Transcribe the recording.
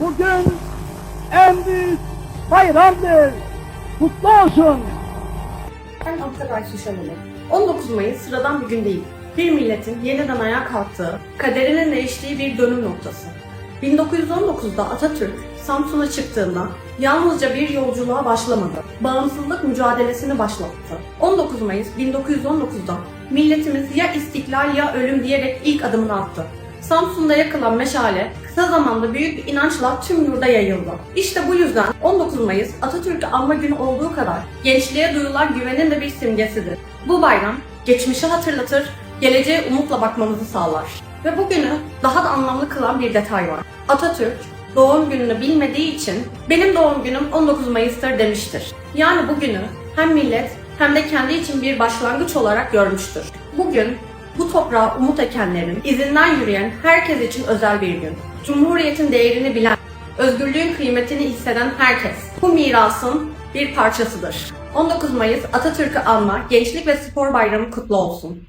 Bugün en büyük bayramdır. Kutlu olsun. Ben Avukat Ayşe Şömeli. 19 Mayıs sıradan bir gün değil. Bir milletin yeniden ayağa kalktığı, kaderinin değiştiği bir dönüm noktası. 1919'da Atatürk Samsun'a çıktığında yalnızca bir yolculuğa başlamadı. Bağımsızlık mücadelesini başlattı. 19 Mayıs 1919'da milletimiz ya istiklal ya ölüm diyerek ilk adımını attı. Samsun'da yakılan meşale kısa zamanda büyük bir inançla tüm yurda yayıldı. İşte bu yüzden 19 Mayıs Atatürk'ü anma günü olduğu kadar gençliğe duyulan güvenin de bir simgesidir. Bu bayram geçmişi hatırlatır, geleceğe umutla bakmamızı sağlar. Ve bugünü daha da anlamlı kılan bir detay var. Atatürk doğum gününü bilmediği için benim doğum günüm 19 Mayıs'tır demiştir. Yani bugünü hem millet hem de kendi için bir başlangıç olarak görmüştür. Bugün bu toprağa umut ekenlerin, izinden yürüyen herkes için özel bir gün. Cumhuriyetin değerini bilen, özgürlüğün kıymetini hisseden herkes bu mirasın bir parçasıdır. 19 Mayıs Atatürk'ü anma Gençlik ve Spor Bayramı kutlu olsun.